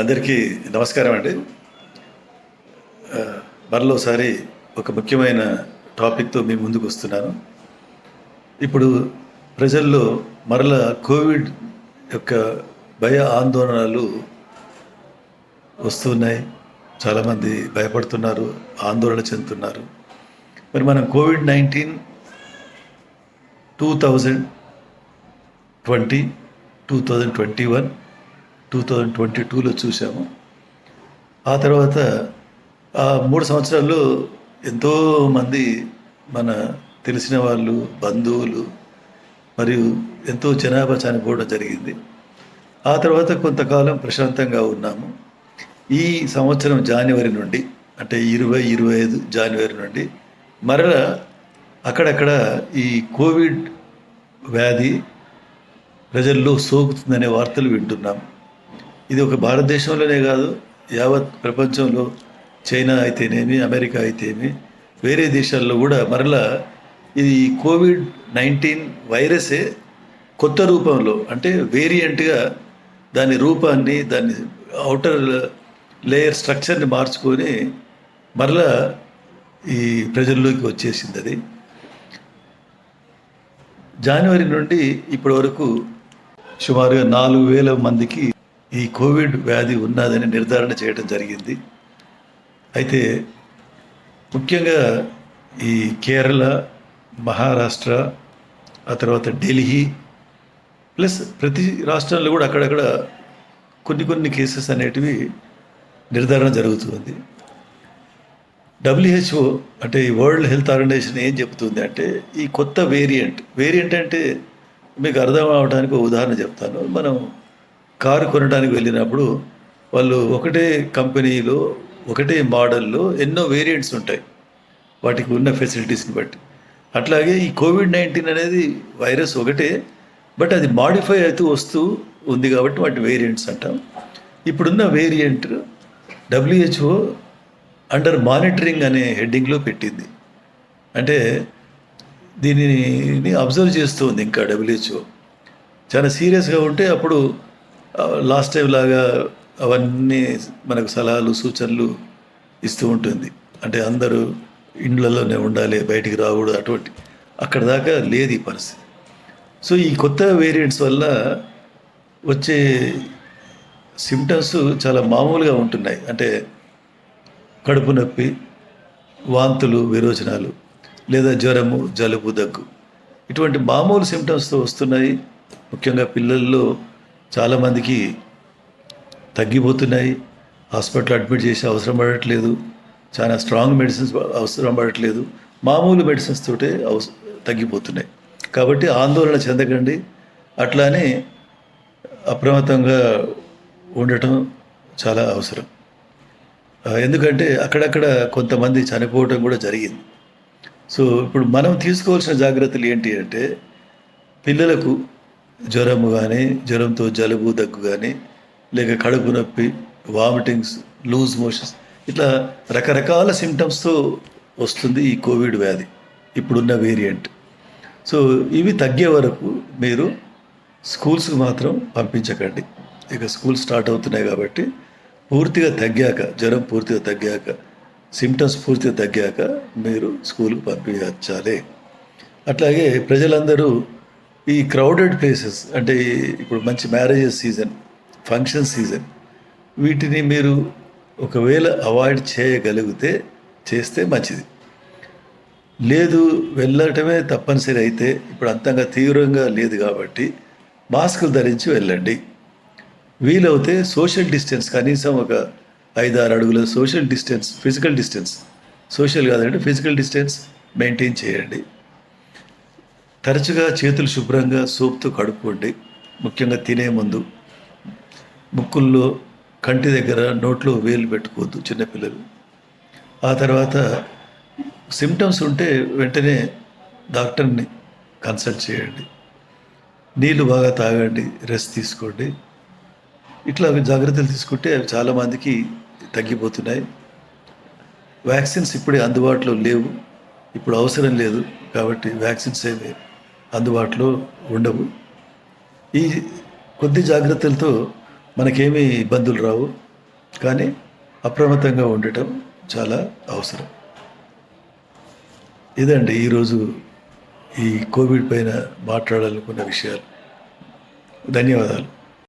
అందరికీ నమస్కారం అండి. మరలోసారి ఒక ముఖ్యమైన టాపిక్తో మీ ముందుకు వస్తున్నాను. ఇప్పుడు ప్రజల్లో మరల కోవిడ్ యొక్క భయ ఆందోళనలు వస్తున్నాయి. చాలామంది భయపడుతున్నారు ఆందోళన చెందుతున్నారు. మరి మనం Covid nineteen two thousand twenty two thousand twenty one two thousand twenty టూలో చూసాము ఆ తర్వాత ఆ మూడు సంవత్సరాల్లో ఎంతోమంది మన తెలిసిన వాళ్ళు బంధువులు మరియు ఎంతో జనాభా చనిపోవడం జరిగింది. ఆ తర్వాత కొంతకాలం ప్రశాంతంగా ఉన్నాము. ఈ సంవత్సరం జనవరి నుండి అంటే ఇరవై ఇరవై ఐదు జనవరి నుండి మరలా అక్కడక్కడ ఈ కోవిడ్ వ్యాధి ప్రజల్లో సోకుతుందనే వార్తలు వింటున్నాం. ఇది ఒక భారతదేశంలోనే కాదు యావత్ ప్రపంచంలో చైనా అయితేనేమి అమెరికా అయితేమి వేరే దేశాల్లో కూడా మరలా ఇది కోవిడ్ నైన్టీన్ వైరసే కొత్త రూపంలో అంటే వేరియంట్గా దాని రూపాన్ని దాని అవుటర్ లేయర్ స్ట్రక్చర్ని మార్చుకొని మరలా ఈ ప్రజల్లోకి వచ్చేసింది అది జనవరి నుండి ఇప్పటి వరకు సుమారుగా నాలుగు వేల మందికి ఈ కోవిడ్ వ్యాధి ఉన్నదని నిర్ధారణ చేయడం జరిగింది. అయితే ముఖ్యంగా ఈ కేరళ మహారాష్ట్ర ఆ తర్వాత ఢిల్లీ ప్లస్ ప్రతి రాష్ట్రంలో కూడా అక్కడక్కడ కొన్ని కొన్ని కేసెస్ అనేటివి నిర్ధారణ జరుగుతుంది. డబ్ల్యూహెచ్ఓ అంటే ఈ వరల్డ్ హెల్త్ ఆర్గనైజేషన్ ఏం చెప్తుంది అంటే ఈ కొత్త వేరియంట్ వేరియంట్ అంటే మీకు అర్థం అవడానికి ఒక ఉదాహరణ చెప్తాను. మనం కారు కొనడానికి వెళ్ళినప్పుడు వాళ్ళు ఒకటే కంపెనీలో ఒకటే మోడల్లో ఎన్నో వేరియంట్స్ ఉంటాయి. వాటికి ఉన్న ఫెసిలిటీస్ని బట్టి. అట్లాగే ఈ కోవిడ్ నైన్టీన్ అనేది వైరస్ ఒకటే బట్ అది మాడిఫై అవుతూ వస్తూ ఉంది కాబట్టి వాటి వేరియంట్స్ అంటాం. ఇప్పుడున్న వేరియంట్ డబ్ల్యూహెచ్ఓ అండర్ మానిటరింగ్ అనే హెడ్డింగ్లో పెట్టింది. అంటే దీనిని అబ్జర్వ్ చేస్తూ ఉంది ఇంకా డబ్ల్యూహెచ్ఓ. చాలా సీరియస్గా ఉంటే అప్పుడు లాస్ట్ టైం లాగా అవన్నీ మనకు సలహాలు సూచనలు ఇస్తూ ఉంటుంది. అంటే అందరూ ఇండ్లలోనే ఉండాలి బయటికి రాకూడదు అటువంటి. అక్కడ దాకా లేదు ఈ పరిస్థితి. సో ఈ కొత్త వేరియంట్స్ వల్ల వచ్చే సిమ్టమ్స్ చాలా మామూలుగా ఉంటున్నాయి. అంటే కడుపు నొప్పి వాంతులు విరోచనాలు లేదా జ్వరము జలుబు దగ్గు. ఇటువంటి మామూలు సిమ్టమ్స్తో వస్తున్నాయి. ముఖ్యంగా పిల్లల్లో చాలామందికి తగ్గిపోతున్నాయి. హాస్పిటల్ అడ్మిట్ చేసే అవసరం పడట్లేదు. చాలా స్ట్రాంగ్ మెడిసిన్స్ అవసరం పడట్లేదు. మామూలు మెడిసిన్స్ తోటే అవస తగ్గిపోతున్నాయి. కాబట్టి ఆందోళన చెందకండి. అట్లానే అప్రమత్తంగా ఉండటం చాలా అవసరం. ఎందుకంటే అక్కడక్కడ కొంతమంది చనిపోవటం కూడా జరిగింది. సో ఇప్పుడు మనం తీసుకోవాల్సిన జాగ్రత్తలు ఏంటి అంటే పిల్లలకు జ్వరము కానీ జ్వరంతో జలుబు దగ్గు కానీ లేక కడుపు నొప్పి వామిటింగ్స్ లూజ్ మోషన్స్ ఇట్లా రకరకాల సిమ్టమ్స్తో వస్తుంది ఈ కోవిడ్ వ్యాధి. ఇప్పుడున్న వేరియంట్ సో ఇవి తగ్గే వరకు మీరు స్కూల్స్కి మాత్రం పంపించకండి. ఇక స్కూల్ స్టార్ట్ అవుతున్నాయి కాబట్టి పూర్తిగా తగ్గాక జ్వరం పూర్తిగా తగ్గాక సిమ్టమ్స్ పూర్తిగా తగ్గాక మీరు స్కూల్కి పంపించాలి. అట్లాగే ప్రజలందరూ ఈ క్రౌడెడ్ ప్లేసెస్ అంటే ఇప్పుడు మంచి మ్యారేజెస్ సీజన్ ఫంక్షన్ సీజన్ వీటిని మీరు ఒకవేళ అవాయిడ్ చేయగలిగితే చేస్తే మంచిది. లేదు వెళ్ళటమే తప్పనిసరి అయితే ఇప్పుడు అంతంగా తీవ్రంగా లేదు కాబట్టి మాస్కులు ధరించి వెళ్ళండి. వీలవుతే సోషల్ డిస్టెన్స్ కనీసం ఒక ఐదు ఆరు అడుగుల social distance physical distance social కాదంటే ఫిజికల్ డిస్టెన్స్ మెయింటైన్ చేయండి. తరచుగా చేతులు శుభ్రంగా సోప్తో కడుక్కోండి. ముఖ్యంగా తినే ముందు ముక్కుల్లో కంటి దగ్గర నోట్లో వేలు పెట్టుకోవద్దు చిన్నపిల్లలు. ఆ తర్వాత సిమ్టమ్స్ ఉంటే వెంటనే డాక్టర్ని కన్సల్ట్ చేయండి. నీళ్ళు బాగా తాగండి రెస్ట్ తీసుకోండి. ఇట్లా జాగ్రత్తలు తీసుకుంటే అవి చాలామందికి తగ్గిపోతున్నాయి. వ్యాక్సిన్స్ ఇప్పుడే అందుబాటులో లేవు. ఇప్పుడు అవసరం లేదు కాబట్టి వ్యాక్సిన్స్ ఏమి అందుబాటులో ఉండవు. ఈ కొద్ది జాగ్రత్తలతో మనకేమీ ఇబ్బందులు రావు. కానీ అప్రమత్తంగా ఉండటం చాలా అవసరం. ఇదండి ఈరోజు ఈ కోవిడ్ పైన మాట్లాడాలనుకున్న విషయాలు. ధన్యవాదాలు.